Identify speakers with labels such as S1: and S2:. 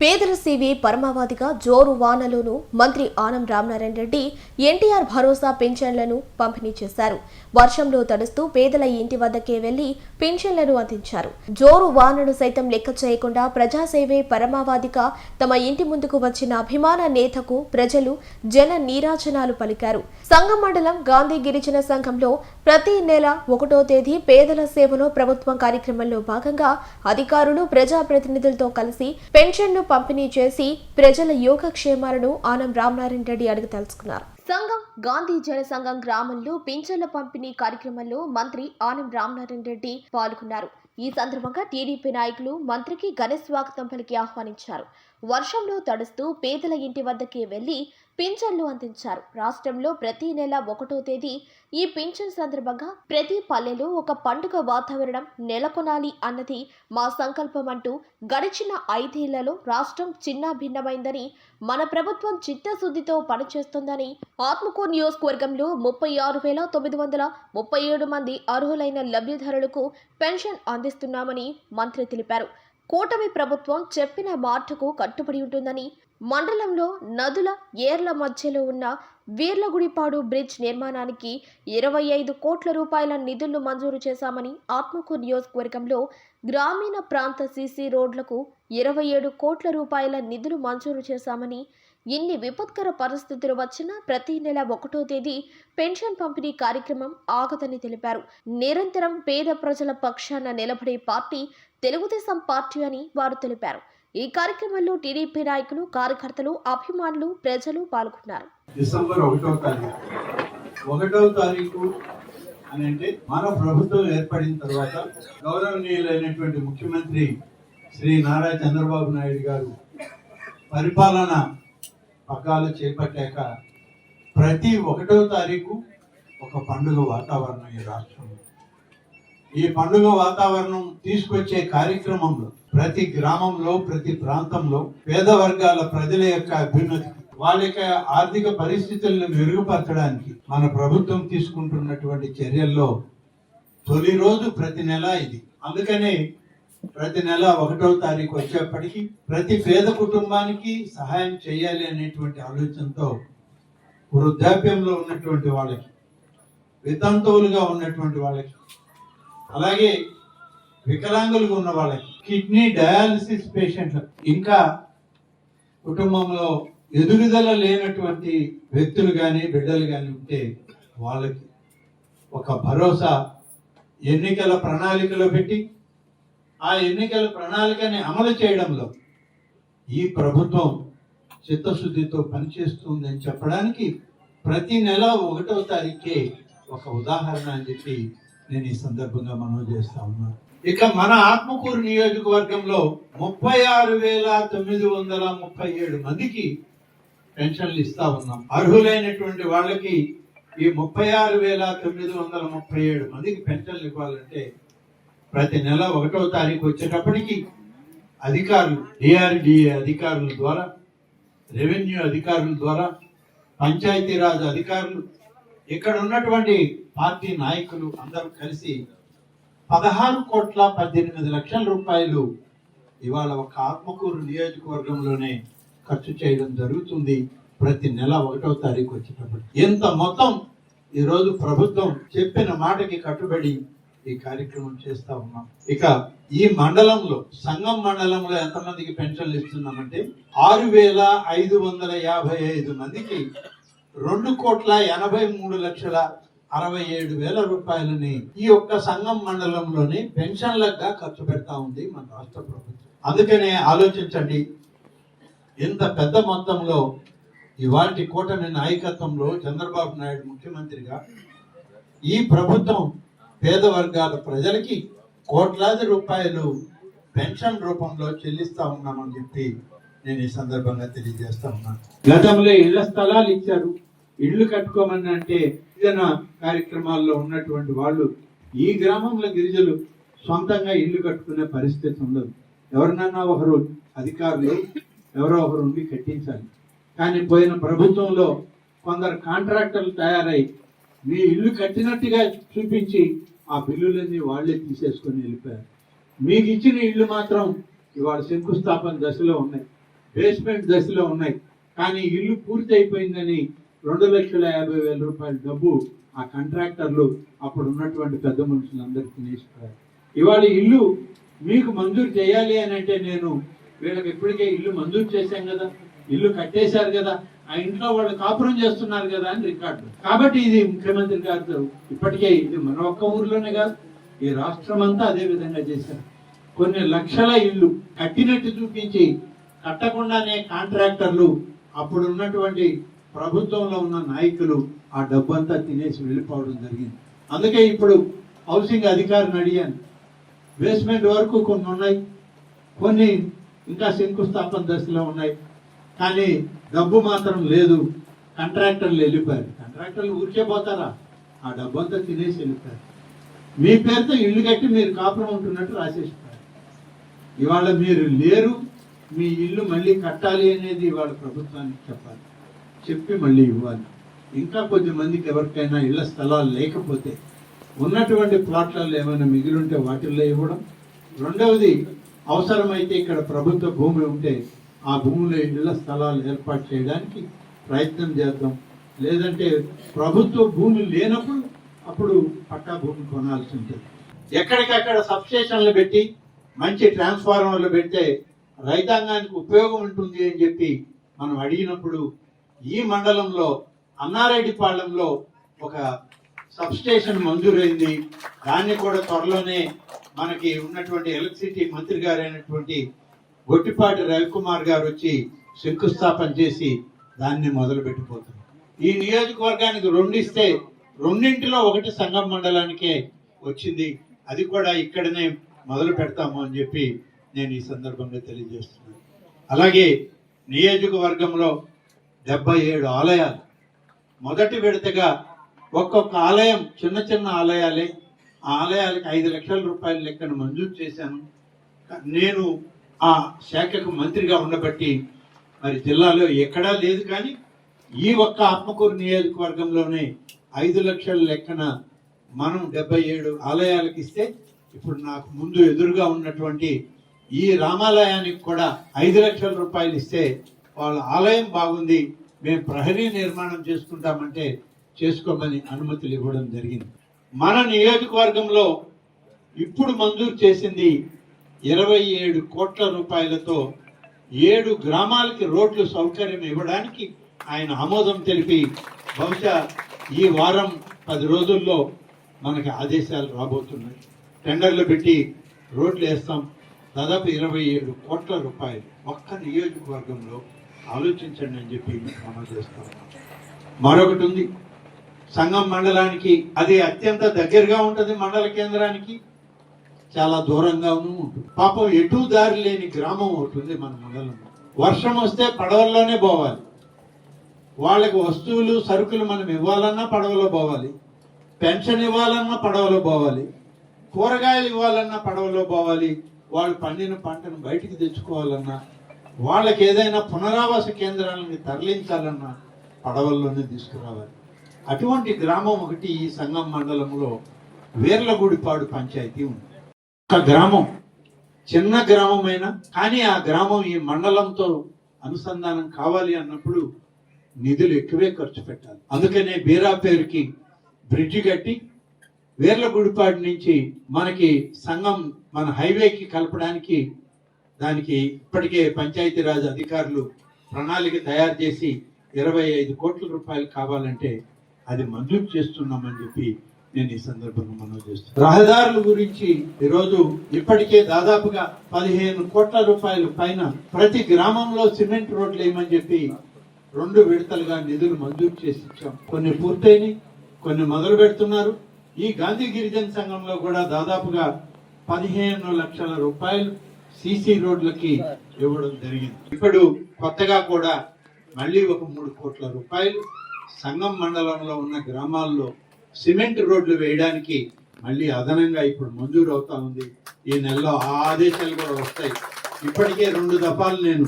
S1: పేదల సేవే పరమావధిగా జోరు వానలోను మంత్రి ఆనం రామనారాయణ రెడ్డి ఎన్టీఆర్ భరోసా పింఛన్లను పంపిణీ చేశారు. వర్షంలో తడుస్తూ పేదల ఇంటి వద్దకే వెళ్ళి పింఛన్లను అందించారు. జోరు వానను సైతం లెక్క చేయకుండా ప్రజాసేవే పరమావధిగా తమ ఇంటి ముందుకు వచ్చిన అభిమాన నేతకు ప్రజలు జన నీరాజనాలు పలికారు. సంఘం మండలం గాంధీ గిరిజన సంఘంలో ప్రతి నెల ఒకటో తేదీ పేదల సేవలో ప్రభుత్వం కార్యక్రమంలో భాగంగా అధికారులు ప్రజాప్రతినిధులతో కలిసి పెన్షన్ను పంపిణీ చేసి ప్రజల యోగక్షేమాలను ఆనం రామనారాయణ రెడ్డి అడిగి తెలుసుకున్నారు. సంఘం గాంధీ జన సంఘం గ్రామంలో పింఛన్ల పంపిణీ కార్యక్రమంలో మంత్రి ఆనం రామనారాయణ రెడ్డి పాల్గొన్నారు. ఈ సందర్భంగా టీడీపీ నాయకులు మంత్రికి ఘన స్వాగతం పలికి ఆహ్వానించారు. వర్షంలో తడుస్తూ పేదల ఇంటి వద్దకే వెళ్ళి పింఛన్లు అందించారు. రాష్ట్రంలో ప్రతి నెల ఒకటో తేదీ ఈ పింఛన్ సందర్భంగా ప్రతి పల్లెలో ఒక పండుగ వాతావరణం నెలకొనాలి అన్నది మా సంకల్పం అంటూ గడిచిన ఐదేళ్ళలో రాష్ట్రం చిన్న భిన్నమైందని మన ప్రభుత్వం చిత్తశుద్ధితో పనిచేస్తుందని ఆత్మకూరు నియోజకవర్గంలో ముప్పై ఆరు వేల తొమ్మిది వందల ముప్పై ఏడు మంది అర్హులైన లబ్ధిదారులకు పెన్షన్ అందిస్తున్నామని మంత్రి తెలిపారు. కూటమి ప్రభుత్వం చెప్పిన మాటకు కట్టుబడి ఉంటుందని మండలంలో నదుల ఏర్ల మధ్యలో ఉన్న వీర్లగుడిపాడు బ్రిడ్జ్ నిర్మాణానికి ఇరవై ఐదు కోట్ల రూపాయల నిధులు మంజూరు చేశామని ఆత్మకూరు నియోజకవర్గంలో గ్రామీణ ప్రాంత సీసీ రోడ్లకు ఇరవై ఏడు కోట్ల రూపాయల నిధులు మంజూరు చేశామని ఇన్ని విపత్కర పరిస్థితులు వచ్చినా ప్రతి నెల ఒకటో తేదీ పెన్షన్ పంపిణీ కార్యక్రమం ఆగదని తెలిపారు. నిరంతరం పేద ప్రజల పక్షాన నిలబడే పార్టీ తెలుగుదేశం పార్టీ అని వారు తెలిపారు. ఈ కార్యక్రమంలో టీడీపీ నాయకులు కార్యకర్తలు అభిమానులు ప్రజలు పాల్గొన్నారు.
S2: డిసెంబర్ ఒకటో తారీఖు. ఒకటో తారీఖు అని అంటే మన ప్రభుత్వం ఏర్పడిన తర్వాత గౌరవనీయులైనటువంటి ముఖ్యమంత్రి శ్రీ నారా చంద్రబాబు నాయుడు గారు పరిపాలన పగ్గాలు చేపట్టాక ప్రతి ఒకటో తారీఖు ఒక పండుగ వాతావరణం ఈ రాష్ట్రంలో. ఈ పండుగ వాతావరణం తీసుకొచ్చే కార్యక్రమంలో ప్రతి గ్రామంలో ప్రతి ప్రాంతంలో పేద వర్గాల ప్రజల యొక్క అభ్యున్నతి వాళ్ళ యొక్క ఆర్థిక పరిస్థితులను మెరుగుపరచడానికి మన ప్రభుత్వం తీసుకుంటున్నటువంటి చర్యల్లో తొలి రోజు ప్రతి నెల ఇది. అందుకనే ప్రతి నెల ఒకటో తారీఖు వచ్చేప్పటికీ ప్రతి పేద కుటుంబానికి సహాయం చేయాలి అనేటువంటి ఆలోచనతో వృద్ధాప్యంలో ఉన్నటువంటి వాళ్ళకి వితంతువులుగా ఉన్నటువంటి వాళ్ళకి అలాగే వికలాంగులుగా ఉన్న వాళ్ళకి కిడ్నీ డయాలసిస్ పేషెంట్లు. ఇంకా కుటుంబంలో ఎదుగుదల లేనటువంటి వ్యక్తులు కానీ బిడ్డలు కానీ ఉంటే వాళ్ళకి ఒక భరోసా ఎన్నికల ప్రణాళికలో పెట్టి ఆ ఎన్నికల ప్రణాళికని అమలు చేయడంలో ఈ ప్రభుత్వం చిత్తశుద్ధితో పనిచేస్తుందని చెప్పడానికి ప్రతి నెల ఒకటో తారీఖే ఒక ఉదాహరణ అని చెప్పి నేను ఈ సందర్భంగా మనవి చేస్తా ఉన్నాను ఇక మన ఆత్మకూరు నియోజకవర్గంలో ముప్పై ఆరు వేల తొమ్మిది వందల ముప్పై ఏడు మందికి పెన్షన్లు ఇస్తా ఉన్నాం. అర్హులైనటువంటి వాళ్ళకి ఈ ముప్పై ఆరు వేల తొమ్మిది వందల ముప్పై ఏడు మందికి పెన్షన్లు ఇవ్వాలంటే ప్రతి నెల ఒకటో తారీఖు వచ్చేటప్పటికి అధికారులు డిఆర్డిఏ అధికారుల ద్వారా రెవెన్యూ అధికారుల ద్వారా పంచాయతీరాజ్ అధికారులు ఇక్కడ ఉన్నటువంటి పార్టీ నాయకులు అందరూ కలిసి పదహారు కోట్ల పద్దెనిమిది లక్షల రూపాయలు ఇవాళ ఒక ఆత్మకూరు నియోజకవర్గంలోనే ఖర్చు చేయడం జరుగుతుంది. ప్రతి నెల ఒకటో తారీఖు వచ్చేటప్పుడు ఎంత మొత్తం ఈరోజు ప్రభుత్వం చెప్పిన మాటకి కట్టుబడి ఈ కార్యక్రమం చేస్తా ఉన్నాం. ఇక ఈ మండలంలో సంఘం మండలంలో ఎంతమందికి పెన్షన్లు ఇస్తున్నామంటే ఆరు వేల ఐదు వందల యాభై ఐదు మందికి రెండు కోట్ల ఎనభై మూడు లక్షల అరవై ఏడు వేల రూపాయలని ఈ యొక్క సంఘం మండలంలోని పెన్షన్లగా ఖర్చు పెడతా ఉంది మన రాష్ట్ర ప్రభుత్వం. అందుకనే ఆలోచించండి. ఇంత పెద్ద మొత్తంలో ఇవాటి కూటమి నాయకత్వంలో చంద్రబాబు నాయుడు ముఖ్యమంత్రిగా ఈ ప్రభుత్వం పేద వర్గాల ప్రజలకి కోట్లాది రూపాయలు పెన్షన్ రూపంలో చెల్లిస్తా ఉన్నామని చెప్పి నేను ఈ సందర్భంగా తెలియజేస్తా ఉన్నాను. గతంలో ఇళ్ళ స్థలాలు ఇచ్చారు. ఇళ్ళు కట్టుకోమని అంటే గిరిజన కార్యక్రమాల్లో ఉన్నటువంటి వాళ్ళు ఈ గ్రామంలో గిరిజలు సొంతంగా ఇల్లు కట్టుకునే పరిస్థితి ఉండదు. ఎవరినన్నా ఒకరు అధికారులు ఎవరో ఒకరు ఉండి కట్టించాలి. కానీ పోయిన ప్రభుత్వంలో కొందరు కాంట్రాక్టర్లు తయారై మీ ఇల్లు కట్టినట్టుగా చూపించి ఆ బిల్లులన్నీ వాళ్ళే తీసేసుకొని వెళ్ళిపోయారు. మీకు ఇచ్చిన ఇల్లు మాత్రం ఇవాళ శంకుస్థాపన దశలో ఉన్నాయి. బేస్మెంట్ దశలో ఉన్నాయి. కానీ ఇల్లు పూర్తి అయిపోయిందని రెండు లక్షల యాభై వేల రూపాయల డబ్బు ఆ కాంట్రాక్టర్లు అప్పుడు ఉన్నటువంటి పెద్ద మనుషులందరికీ తీసుకున్నారు ఇవాళ ఇల్లు మీకు మంజూరు చేయాలి అని అంటే నేను వీళ్ళకి ఇప్పటికే ఇల్లు మంజూరు చేశాం కదా ఇల్లు కట్టేశారు కదా ఆ ఇంట్లో వాళ్ళు కాపురం చేస్తున్నారు కదా అని రికార్డు. కాబట్టి ఇది ముఖ్యమంత్రి గారితో ఇప్పటికే ఇది మన ఒక్క ఊర్లోనే కాదు ఈ రాష్ట్రం అంతా అదే విధంగా చేశారు. కొన్ని లక్షల ఇల్లు కట్టినట్టు చూపించి కట్టకుండానే కాంట్రాక్టర్లు అప్పుడు ఉన్నటువంటి ప్రభుత్వంలో ఉన్న నాయకులు ఆ డబ్బంతా తినేసి వెళ్ళిపోవడం జరిగింది. అందుకే ఇప్పుడు హౌసింగ్ అధికారిని అడిగాను. బేస్మెంట్ వరకు కొన్ని ఉన్నాయి. కొన్ని ఇంకా శంకుస్థాపన దశలో ఉన్నాయి. కానీ డబ్బు మాత్రం లేదు. కాంట్రాక్టర్లు వెళ్ళిపోయారు. కాంట్రాక్టర్లు ఊరికే పోతారా? ఆ డబ్బు అంతా తినేసి వెళ్ళిపోయారు. మీ పేరుతో ఇల్లు కట్టి మీరు కాపురం ఉంటున్నట్టు రాసేసిపోయారు ఇవాళ మీరు లేరు. మీ ఇల్లు మళ్ళీ కట్టాలి అనేది ఇవాళ ప్రభుత్వానికి చెప్పాలి. చెప్పి మళ్ళీ ఇవ్వాలి. ఇంకా కొద్దిమందికి ఎవరికైనా ఇళ్ళ స్థలాలు లేకపోతే ఉన్నటువంటి ప్లాట్లలో ఏమైనా మిగిలింటే వాటిల్లో ఇవ్వడం. రెండవది అవసరమైతే ఇక్కడ ప్రభుత్వ భూమి ఉంటే ఆ భూమిలో ఇళ్ళ స్థలాలు ఏర్పాటు చేయడానికి ప్రయత్నం చేద్దాం. లేదంటే ప్రభుత్వ భూమి లేనప్పుడు అప్పుడు పట్టా భూమి కొనాల్సి ఉంటుంది. ఎక్కడికక్కడ సబ్స్టేషన్లు పెట్టి మంచి ట్రాన్స్ఫార్మర్లు పెడితే రైతాంగానికి ఉపయోగం ఉంటుంది అని చెప్పి మనం అడిగినప్పుడు ఈ మండలంలో అన్నారెడ్డిపాళెంలో ఒక సబ్స్టేషన్ మంజూరైంది. దాన్ని కూడా త్వరలోనే మనకి ఉన్నటువంటి ఎలక్ట్రిసిటీ మంత్రి గారైనటువంటి గొట్టిపాటి రవికుమార్ గారు వచ్చి శంకుస్థాపన చేసి దాన్ని మొదలు పెట్టిపోతున్నారు ఈ నియోజకవర్గానికి రెండు ఇస్తే రెండింటిలో ఒకటి సంఘం మండలానికే వచ్చింది. అది కూడా ఇక్కడనే మొదలు పెడతాము అని చెప్పి నేను ఈ సందర్భంగా తెలియజేస్తున్నాను. అలాగే నియోజకవర్గంలో డెబ్బై ఏడు ఆలయాలు. మొదటి విడతగా ఒక్కొక్క ఆలయం చిన్న చిన్న ఆలయాలే. ఆ ఆలయాలకు ఐదు లక్షల రూపాయల లెక్కను మంజూరు చేశాను. నేను ఆ శాఖకు మంత్రిగా ఉండబట్టి మరి జిల్లాలో ఎక్కడా లేదు కానీ ఈ ఒక్క ఆత్మకూరు నియోజకవర్గంలోనే ఐదు లక్షల లెక్కన మనం డెబ్బై ఏడు ఆలయాలకు ఇస్తే ఇప్పుడు నాకు ముందు ఎదురుగా ఉన్నటువంటి ఈ రామాలయానికి కూడా ఐదు లక్షల రూపాయలు ఇస్తే వాళ్ళ ఆలయం బాగుంది మేము ప్రహరీ నిర్మాణం చేసుకుంటామంటే చేసుకోమని అనుమతులు ఇవ్వడం జరిగింది. మన నియోజకవర్గంలో ఇప్పుడు మంజూరు చేసింది ఇరవై ఏడు కోట్ల రూపాయలతో ఏడు గ్రామాలకి రోడ్లు సౌకర్యం ఇవ్వడానికి ఆయన ఆమోదం తెలిపి బహుశా ఈ వారం పది రోజుల్లో మనకి ఆదేశాలు రాబోతున్నాయి. టెండర్లు పెట్టి రోడ్లు వేస్తాం. దాదాపు ఇరవై ఏడు కోట్ల రూపాయలు ఒక్క నియోజకవర్గంలో ఆలోచించండి అని చెప్పి మనం చేస్తాం. మరొకటి ఉంది. సంఘం మండలానికి అది అత్యంత దగ్గరగా ఉంటుంది మండల కేంద్రానికి. చాలా దూరంగానూ ఉంటుంది. పాపం ఎటు దారి లేని గ్రామం ఉంటుంది మన మండలంలో. వర్షం వస్తే పడవల్లోనే పోవాలి. వాళ్ళకి వస్తువులు సరుకులు మనం ఇవ్వాలన్నా పడవలో పోవాలి. పెన్షన్ ఇవ్వాలన్నా పడవలో పోవాలి. కూరగాయలు ఇవ్వాలన్నా పడవలో పోవాలి. వాళ్ళు పండిన పంటను బయటికి తెచ్చుకోవాలన్నా వాళ్ళకి ఏదైనా పునరావాస కేంద్రాలని తరలించాలన్న పడవల్లోనే తీసుకురావాలి. అటువంటి గ్రామం ఒకటి ఈ సంగం మండలంలో వేర్లగూడిపాడు పంచాయతీ ఉంది. ఒక గ్రామం చిన్న గ్రామమైనా కానీ ఆ గ్రామం ఈ మండలంతో అనుసంధానం కావాలి అన్నప్పుడు నిధులు ఎక్కువే ఖర్చు పెట్టాలి. అందుకనే బీరా పేరుకి బ్రిడ్జి కట్టి వేర్లగూడిపాడు నుంచి మనకి సంఘం మన హైవేకి కలపడానికి దానికి ఇప్పటికే పంచాయతీరాజ్ అధికారులు ప్రణాళిక తయారు చేసి ఇరవై ఐదు కోట్ల రూపాయలు కావాలంటే అది మంజూరు చేస్తున్నామని చెప్పి నేను ఈ సందర్భంగా మనవి చేస్తున్నాను. రహదారుల గురించి ఈరోజు ఇప్పటికే దాదాపుగా పదిహేను కోట్ల రూపాయల పైన ప్రతి గ్రామంలో సిమెంట్ రోడ్లు వేయమని చెప్పి రెండు విడతలుగా నిధులు మంజూరు చేసి ఇచ్చాం. కొన్ని పూర్తయినాయి కొన్ని మొదలు పెడుతున్నారు. ఈ గాంధీ గిరిజన సంఘంలో కూడా దాదాపుగా పదిహేను లక్షల రూపాయలు సీసీ రోడ్లకి ఇవ్వడం జరిగింది. ఇప్పుడు కొత్తగా కూడా మళ్ళీ ఒక మూడు కోట్ల రూపాయలు సంగం మండలంలో ఉన్న గ్రామాల్లో సిమెంట్ రోడ్లు వేయడానికి మళ్ళీ అదనంగా ఇప్పుడు మంజూరు అవుతా ఉంది. ఈ నెలలో ఆ ఆదేశాలు కూడా వస్తాయి. ఇప్పటికే రెండు దఫాలు నేను